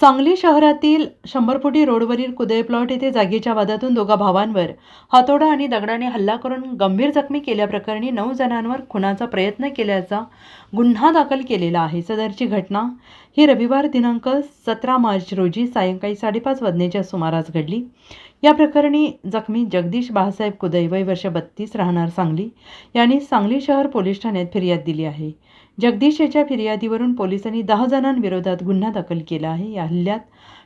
सांगली शहरातील शंभरफुटी रोडवरील कुदय प्लॉट येथे जागेच्या वादातून दोघा भावांवर हातोडा आणि दगडाने हल्ला करून गंभीर जखमी केल्याप्रकरणी नऊ जणांवर खुनाचा प्रयत्न केल्याचा गुन्हा दाखल केलेला आहे. सदरची घटना ही रविवार दिनांक सतरा मार्च रोजी सायंकाळी साडेपाच वाजण्याच्या सुमारास घडली. या प्रकरणी जखमी जगदीश बाळासाहेब कुदय वय वर्ष बत्तीस राहणार सांगली. यांनी सांगली शहर पोलीस ठाण्यात फिर्याद दिली आहे. जगदीश याच्या फिर्यादीवरून पोलिसांनी दहा जणांविरोधात गुन्हा दाखल केला आहे. या हल्ल्यात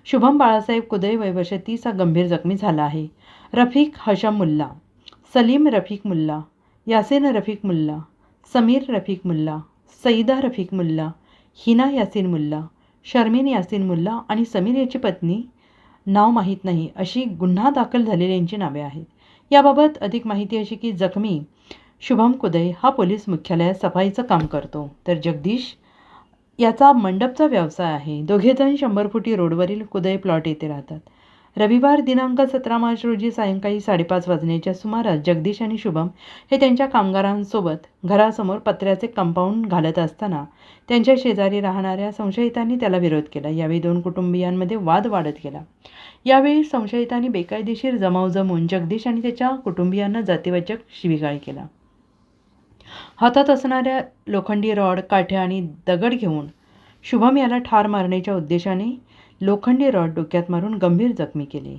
शुभम बाळासाहेब कुदय वय वर्ष तीस हा गंभीर जखमी झाला आहे. रफिक हशम मुल्ला सलीम रफिक मुल्ला यासिन रफिक मुल्ला समीर रफिक मुल्ला सईदा रफिक मुल्ला हिना यासिन मुल्ला शर्मिन यासिन मुल्ला आणि समीर याची पत्नी नाव माहीत नाही अशी गुन्हा दाखल झालेल्यांची नावे आहेत. याबाबत अधिक माहिती अशी की जखमी शुभम कुदय हा पोलीस मुख्यालयात सफाईचं काम करतो. तर जगदीश याचा मंडपचा व्यवसाय आहे. दोघेजण शंभर फुटी रोडवरील कुदय प्लॉट येथे राहतात. रविवार दिनांक सतरा मार्च रोजी सायंकाळी साडेपाच वाजण्याच्या सुमारास जगदीश आणि शुभम हे त्यांच्या कामगारांसोबत घरासमोर पत्र्याचे कंपाऊंड घालत असताना त्यांच्या शेजारी राहणाऱ्या संशयितांनी त्याला विरोध केला. यावेळी दोन कुटुंबियांमध्ये वाद वाढत गेला. यावेळी संशयितांनी बेकायदेशीर जमाव जमवून जगदीश आणि त्याच्या कुटुंबियांना जातीवाचक शिवीगाळ केला. हातात असणाऱ्या लोखंडी रॉड काठ्या आणि दगड घेऊन शुभम याला ठार मारण्याच्या उद्देशाने लोखंडी रॉड डोक्यात मारून गंभीर जखमी केले.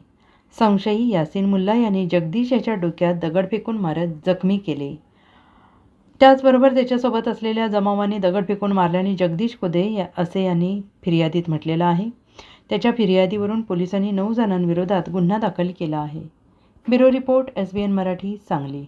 संशयी यासिन मुल्ला यांनी जगदीश याच्या डोक्यात दगड फेकून मारत जखमी केले. त्याचबरोबर त्याच्यासोबत असलेल्या जमावाने दगड फेकून मारल्याने जगदीश कुदे या असे यांनी फिर्यादीत म्हटलेलं आहे. त्याच्या फिर्यादीवरून पोलिसांनी नऊ जणांविरोधात गुन्हा दाखल केला आहे. Bureau report S B N Marathi Sangli.